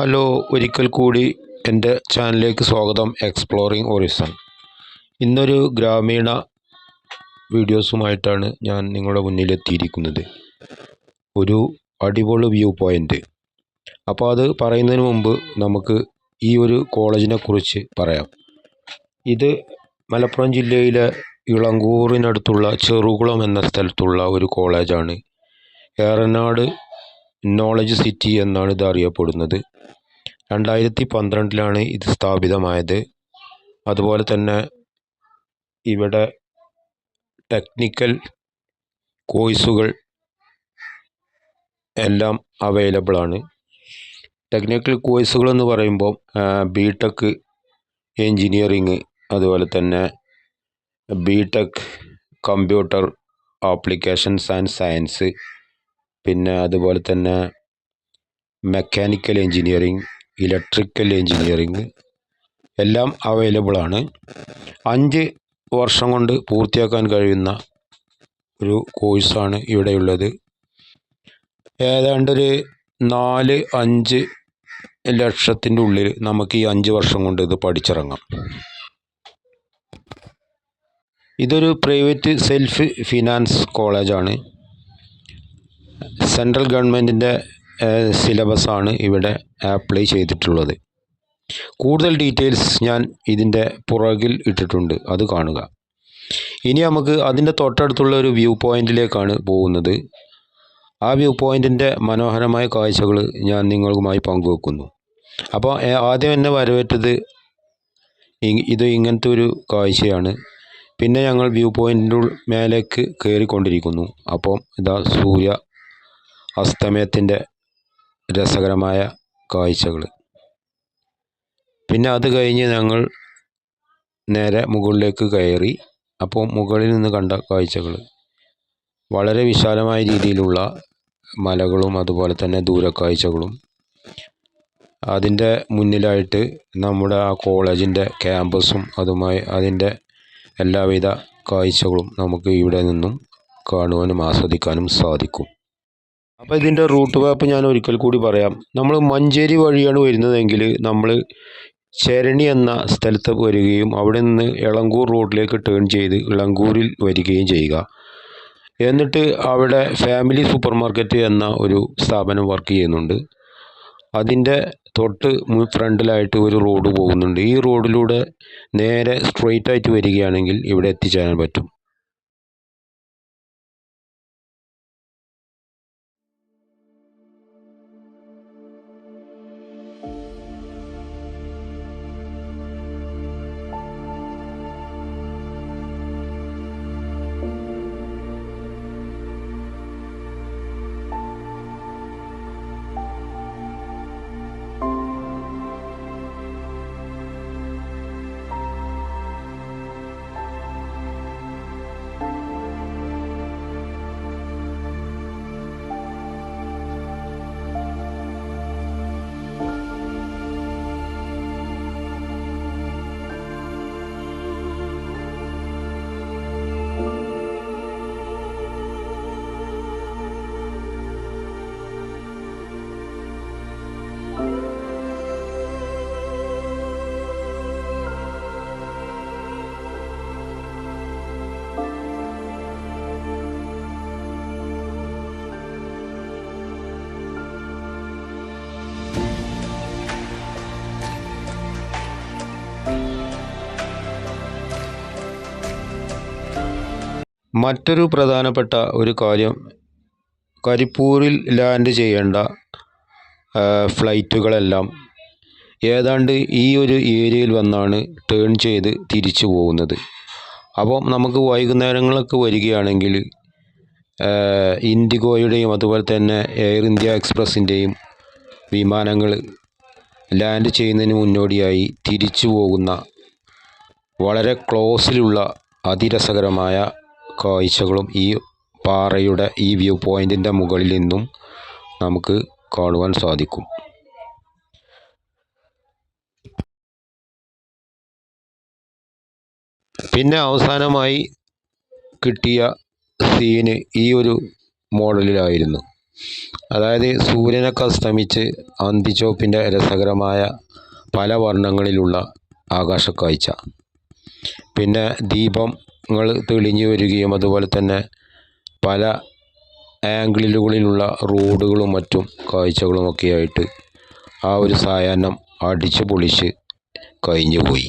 Hello ഒരിക്കൽ കൂടി എന്റെ ചാനലിലേക്ക് സ്വാഗതം. എക്സ്പ്ലോറിംഗ് ഒറിസൺ ഇന്നൊരു ഗ്രാമീണ വീഡിയോസുമായിട്ടാണ് ഞാൻ നിങ്ങളുടെ മുന്നിലെത്തിയിരിക്കുന്നത്. ഒരു അടിപൊളി വ്യൂ പോയിന്റ് അപ്പോൾ അത് പറയുന്നതിന് മുമ്പ് നമുക്ക് ഈ ഒരു കോളേജിനെ കുറിച്ച് പറയാം. ഇത് മലപ്പുറം ജില്ലയിലെ ഇളങ്കൂറിനടുത്തുള്ള ചെറുകുളം എന്ന സ്ഥലത്തുള്ള ഒരു കോളേജാണ്. ഏറനാട് നോളജ് സിറ്റി എന്നാണ് ഇത് അറിയപ്പെടുന്നത്. രണ്ടായിരത്തി പന്ത്രണ്ടിലാണ് ഇത് സ്ഥാപിതമായത്. അതുപോലെ തന്നെ ഇവിടെ ടെക്നിക്കൽ കോഴ്സുകൾ എല്ലാം അവൈലബിളാണ് ടെക്നിക്കൽ കോഴ്സുകൾ എന്ന് പറയുമ്പോൾ ബി ടെക് എൻജിനീയറിങ് അതുപോലെ തന്നെ B tech computer applications and science പിന്നെ അതുപോലെ തന്നെ മെക്കാനിക്കൽ എൻജിനീയറിങ് ഇലക്ട്രിക്കൽ എൻജിനീയറിങ് എല്ലാം അവൈലബിളാണ് അഞ്ച് വർഷം കൊണ്ട് പൂർത്തിയാക്കാൻ കഴിയുന്ന ഒരു കോഴ്സാണ് ഇവിടെയുള്ളത് ഏതാണ്ടൊരു നാല് അഞ്ച് ലക്ഷത്തിന്റെ ഉള്ളിൽ നമുക്ക് ഈ അഞ്ച് വർഷം കൊണ്ട് ഇത് പഠിച്ചിറങ്ങാം. ഇതൊരു പ്രൈവറ്റ് സെൽഫ് ഫിനാൻസ് കോളേജാണ് സെൻട്രൽ ഗവൺമെന്റിന്റെ സിലബസാണ് ഇവിടെ അപ്ലൈ ചെയ്തിട്ടുള്ളത്. കൂടുതൽ ഡീറ്റെയിൽസ് ഞാൻ ഇതിന്റെ പുറകിൽ ഇട്ടിട്ടുണ്ട്. അത് കാണുക. ഇനി നമുക്ക് അതിന്റെ തൊട്ടടുത്തുള്ള ഒരു വ്യൂ പോയിന്റിലേക്കാണ് പോകുന്നത്. ആ വ്യൂ പോയിന്റിന്റെ മനോഹരമായ കാഴ്ചകൾ ഞാൻ നിങ്ങളുമായി പങ്കുവെക്കുന്നു. അപ്പോൾ ആദ്യം എന്നെ വരവേറ്റത് ഇത് ഇങ്ങനത്തെ ഒരു കാഴ്ചയാണ്. പിന്നെ ഞങ്ങൾ വ്യൂ പോയിന്റിന്റെ മേലേക്ക് കയറിക്കൊണ്ടിരിക്കുന്നു. അപ്പം ഇതാ സൂര്യ അസ്തമയത്തിന്റെ രസകരമായ കാഴ്ചകൾ പിന്നെ അത് കഴിഞ്ഞ് ഞങ്ങൾ നേരെ മുകളിലേക്ക് കയറി അപ്പോൾ മുകളിൽ നിന്ന് കണ്ട കാഴ്ചകൾ വളരെ വിശാലമായ രീതിയിലുള്ള മലകളും അതുപോലെ തന്നെ ദൂരക്കാഴ്ചകളും. അതിന്റെ മുന്നിലായിട്ട് നമ്മുടെ ആ കോളേജിന്റെ ക്യാമ്പസും അതുമായി അതിന്റെ എല്ലാവിധ കാഴ്ചകളും നമുക്ക് ഇവിടെ നിന്നും കാണുവാനും ആസ്വദിക്കാനും സാധിക്കും. അപ്പോൾ ഇതിന്റെ റൂട്ട് മാപ്പ് ഞാൻ ഒരിക്കൽ കൂടി പറയാം. നമ്മൾ മഞ്ചേരി വഴിയാണ് വരുന്നതെങ്കിൽ നമ്മൾ ചേരണി എന്ന സ്ഥലത്ത് വരികയും അവിടെ നിന്ന് ഇളങ്കൂർ റോഡിലേക്ക് ടേൺ ചെയ്ത് ഇളങ്കൂരിൽ വരികയും ചെയ്യുക. എന്നിട്ട് അവിടെ ഫാമിലി സൂപ്പർ മാർക്കറ്റ് എന്ന ഒരു സ്ഥാപനം വർക്ക് ചെയ്യുന്നുണ്ട്. അതിന്റെ തൊട്ട് മുൻ ഫ്രണ്ടിലായിട്ട് ഒരു റോഡ് പോകുന്നുണ്ട്. ഈ റോഡിലൂടെ നേരെ സ്ട്രെയിറ്റ് ആയിട്ട് വരികയാണെങ്കിൽ ഇവിടെ എത്തിച്ചേരാൻ പറ്റും. മറ്റൊരു പ്രധാനപ്പെട്ട ഒരു കാര്യം കരിപ്പൂരിൽ ലാൻഡ് ചെയ്യേണ്ട ഫ്ലൈറ്റുകളെല്ലാം ഏതാണ്ട് ഈ ഒരു ഏരിയയിൽ വന്നാണ് ടേൺ ചെയ്ത് തിരിച്ചു പോകുന്നത്. അപ്പം നമുക്ക് വൈകുന്നേരങ്ങളൊക്കെ വരികയാണെങ്കിൽ ഇൻഡിഗോയുടെയും അതുപോലെ തന്നെ എയർ ഇന്ത്യ എക്സ്പ്രസ്സിന്റെയും വിമാനങ്ങൾ ലാൻഡ് ചെയ്യുന്നതിന് മുന്നോടിയായി തിരിച്ചു പോകുന്ന വളരെ ക്ലോസിലുള്ള അതിരസകരമായ കാഴ്ചകളും ഈ പാറയുടെ ഈ വ്യൂ പോയിന്റിന്റെ മുകളിൽ നിന്നും നമുക്ക് കാണുവാൻ സാധിക്കും. പിന്നെ അവസാനമായി കിട്ടിയ സീന് ഈ ഒരു മോഡലിലായിരുന്നു. അതായത് സൂര്യനൊക്കെ അസ്തമിച്ച് അന്തിച്ചോപ്പിന്റെ രസകരമായ പല വർണങ്ങളിലുള്ള ആകാശക്കാഴ്ച. പിന്നെ ദീപങ്ങൾ തെളിഞ്ഞു വരികയും അതുപോലെ തന്നെ പല ആംഗിളുകളിലുള്ള റോഡുകളും മറ്റും ആയിട്ട് ആ ഒരു സായാഹ്നം അടിച്ചു പൊളിച്ച് കഴിഞ്ഞു പോയി